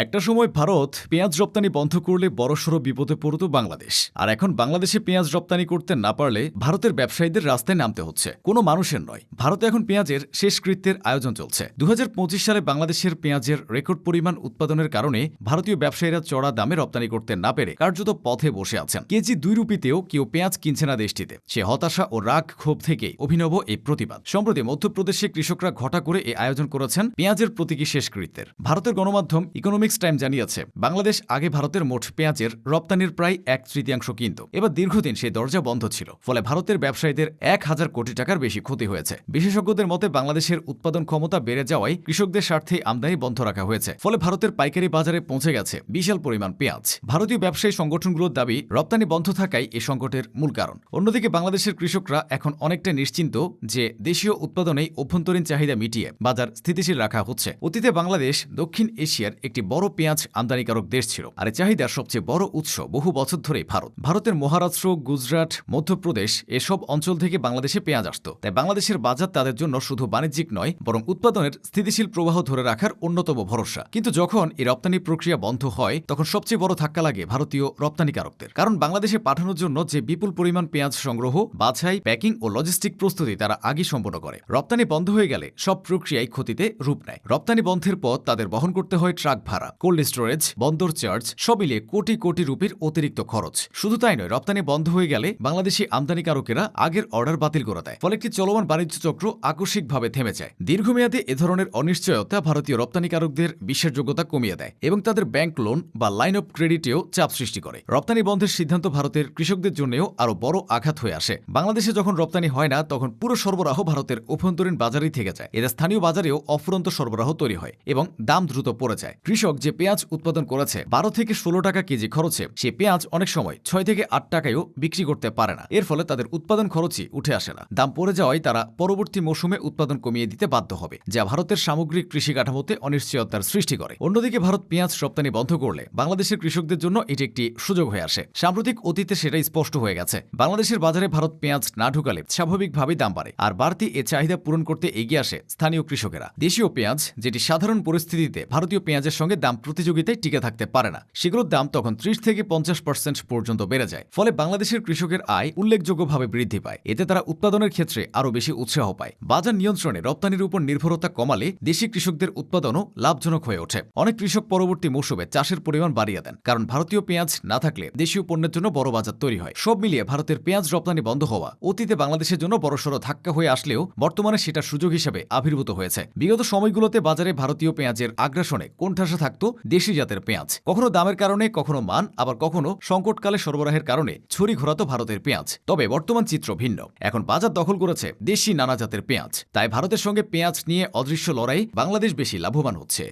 একটা সময় ভারত পেঁয়াজ রপ্তানি বন্ধ করলে বড়সড় বিপদে পড়ত বাংলাদেশ। আর এখন বাংলাদেশে পেঁয়াজ রপ্তানি করতে না পারলে ভারতের ব্যবসায়ীদের রাস্তায় নামতে হচ্ছে। কোনো মানুষের নয়। ভারতে এখন পেঁয়াজের শেষকৃত্যের আয়োজন চলছে। দু হাজার পঁচিশ সালে বাংলাদেশের পেঁয়াজের রেকর্ড পরিমাণ উৎপাদনের কারণে ভারতীয় ব্যবসায়ীরা চড়া দামে রপ্তানি করতে না পেরে কার্যত পথে বসে আছেন। কেজি দুই রুপিতেও কেউ পেঁয়াজ কিনছে না দেশটিতে। সে হতাশা ও রাগ ক্ষোভ থেকে অভিনব এই প্রতিবাদ। সম্প্রতি মধ্যপ্রদেশে কৃষকরা ঘটা করে এই আয়োজন করেছেন পেঁয়াজের প্রতীকী শেষকৃত্যের। ভারতের গণমাধ্যম ইকোনমিক্স টাইম জানিয়েছে, বাংলাদেশ আগে ভারতের মোট পেঁয়াজের রপ্তানির প্রায় এক তৃতীয়াংশ কিনত এবার দীর্ঘদিন সেই দরজা বন্ধ ছিল, ফলে ভারতের ব্যবসায়ীদের এক হাজার কোটি টাকার বেশি ক্ষতি হয়েছে। বিশেষজ্ঞদের মতে, বাংলাদেশের উৎপাদন ক্ষমতা বেড়ে যাওয়ায় কৃষকদের স্বার্থে আমদানি বন্ধ রাখা হয়েছে, ফলে ভারতের পাইকারি বাজারে পৌঁছে গেছে বিশাল পরিমাণ পেঁয়াজ। ভারতীয় ব্যবসায়ী সংগঠনগুলোর দাবি, রপ্তানি বন্ধ থাকাই এ সংকটের মূল কারণ। অন্যদিকে, বাংলাদেশের কৃষকরা এখন অনেকটা নিশ্চিন্ত যে দেশীয় উৎপাদনেই অভ্যন্তরীণ চাহিদা মিটিয়ে বাজার স্থিতিশীল রাখা হচ্ছে। অতীতে বাংলাদেশ দক্ষিণ এশিয়ার একটি বড় পেঁয়াজ আমদানিকারক দেশ ছিল আর চাহিদার সবচেয়ে বড় উৎস বহু বছর ধরেই ভারত। ভারতের মহারাষ্ট্র, গুজরাট, মধ্যপ্রদেশ এসব অঞ্চল থেকে বাংলাদেশে পেঁয়াজ আসত। তাই বাংলাদেশের বাজার তাদের জন্য শুধু বাণিজ্যিক নয়, বরং উৎপাদনের স্থিতিশীল প্রবাহ ধরে রাখার অন্যতম ভরসা। কিন্তু যখন এই রপ্তানি প্রক্রিয়া বন্ধ হয়, তখন সবচেয়ে বড় ধাক্কা লাগে ভারতীয় রপ্তানিকারকদের। কারণ বাংলাদেশে পাঠানোর জন্য যে বিপুল পরিমাণ পেঁয়াজ সংগ্রহ, বাছাই, প্যাকিং ও লজিস্টিক প্রস্তুতি তারা আগে সম্পন্ন করে। রপ্তানি বন্ধ হয়ে গেলে সব প্রক্রিয়ায় ক্ষতিতে রূপ নেয়। রপ্তানি বন্ধের পর তাদের বহন করতে হয় ট্রাক ভাড়া। কোল্ড স্টোরেজ, বন্দর চার্জ সব মিলিয়ে কোটি কোটি রুপির অতিরিক্ত খরচ। শুধু তাই নয়, রপ্তানি বন্ধ হয়ে গেলে বাংলাদেশি আমদানিকারকেরা আগের অর্ডার বাতিল করে দেয়, ফলে একটি চলমান বাণিজ্য চক্র আকস্মিকভাবে থেমে যায়। দীর্ঘমেয়াদে এ ধরনের অনিশ্চয়তা ভারতীয় রপ্তানিকারকদের বিশ্বাসযোগ্যতা কমিয়ে দেয় এবং তাদের ব্যাংক লোন বা লাইন অফ ক্রেডিটেও চাপ সৃষ্টি করে। রপ্তানি বন্ধের সিদ্ধান্ত ভারতের কৃষকদের জন্যও আরও বড় আঘাত হয়ে আসে। বাংলাদেশে যখন রপ্তানি হয় না, তখন পুরো সরবরাহ ভারতের অভ্যন্তরীণ বাজারেই থেকে যায়। এতে স্থানীয় বাজারেও অফুরন্ত সরবরাহ তৈরি হয় এবং দাম দ্রুত পড়ে যায়। কৃষক যে পেঁয়াজ উৎপাদন করেছে, বারো থেকে ষোলো টাকা কেজি খরচে সে পেঁয়াজ অনেক সময় ছয় থেকে আট টাকায়ও বিক্রি করতে পারে না। এর ফলে তাদের উৎপাদন খরচই উঠে আসে না। দাম পড়ে যাওয়ায় তারা পরবর্তী মৌসুমে উৎপাদন কমিয়ে দিতে বাধ্য হবে, যা ভারতের সামগ্রিক কৃষি কাঠামোতে অনিশ্চয়তার সৃষ্টি করে। অন্যদিকে ভারত পেঁয়াজ রপ্তানি বন্ধ করলে বাংলাদেশের কৃষকদের জন্য এটি একটি সুযোগ হয়ে আসে। সাম্প্রতিক অতীতে সেটাই স্পষ্ট হয়ে গেছে। বাংলাদেশের বাজারে ভারত পেঁয়াজ না ঢুকালে স্বাভাবিকভাবেই দাম বাড়ে, আর বাড়তি এ চাহিদা পূরণ করতে এগিয়ে আসে স্থানীয় কৃষকেরা। দেশীয় পেঁয়াজ, যেটি সাধারণ পরিস্থিতিতে ভারতীয় পেঁয়াজের সঙ্গে দাম প্রতিযোগিতায় টিকে থাকতে পারে না। সেগুলোর দাম তখন ত্রিশ থেকে পঞ্চাশ পার্সেন্ট পর্যন্ত বেড়ে যায়। ফলে বাংলাদেশের কৃষকের আয় উল্লেখযোগ্যভাবে বৃদ্ধি পায়। এতে তারা উৎপাদনের ক্ষেত্রে আরও বেশি উৎসাহ পায়। বাজার নিয়ন্ত্রণে রপ্তানির উপর নির্ভরতা কমালে দেশি কৃষকদের উৎপাদনও লাভজনক হয়ে ওঠে। অনেক কৃষক পরবর্তী মৌসুমে চাষের পরিমাণ বাড়িয়ে দেন। কারণ ভারতীয় পেঁয়াজ না থাকলে দেশীয় পণ্যের জন্য বড় বাজার তৈরি হয়। সব মিলিয়ে ভারতের পেঁয়াজ রপ্তানি বন্ধ হওয়া, অতীতে বাংলাদেশের জন্য বড়সড় ধাক্কা হয়ে আসলেও বর্তমানে সেটা সুযোগ হিসেবে আবির্ভূত হয়েছে। বিগত সময়গুলোতে বাজারে ভারতীয় পেঁয়াজের আগ্রাসনে কোণঠাসা থাকত দেশি জাতের পেঁয়াজ। কখনো দামের কারণে, কখনো মান, আবার কখনো সংকটকালে সরবরাহের কারণে ছড়ি ঘোরাতো ভারতের পেঁয়াজ। তবে বর্তমান চিত্র ভিন্ন। এখন বাজার দখল করেছে দেশি নানা জাতের পেঁয়াজ। তাই ভারতের সঙ্গে পেঁয়াজ নিয়ে অদৃশ্য লড়াই বাংলাদেশ বেশি লাভবান হচ্ছে।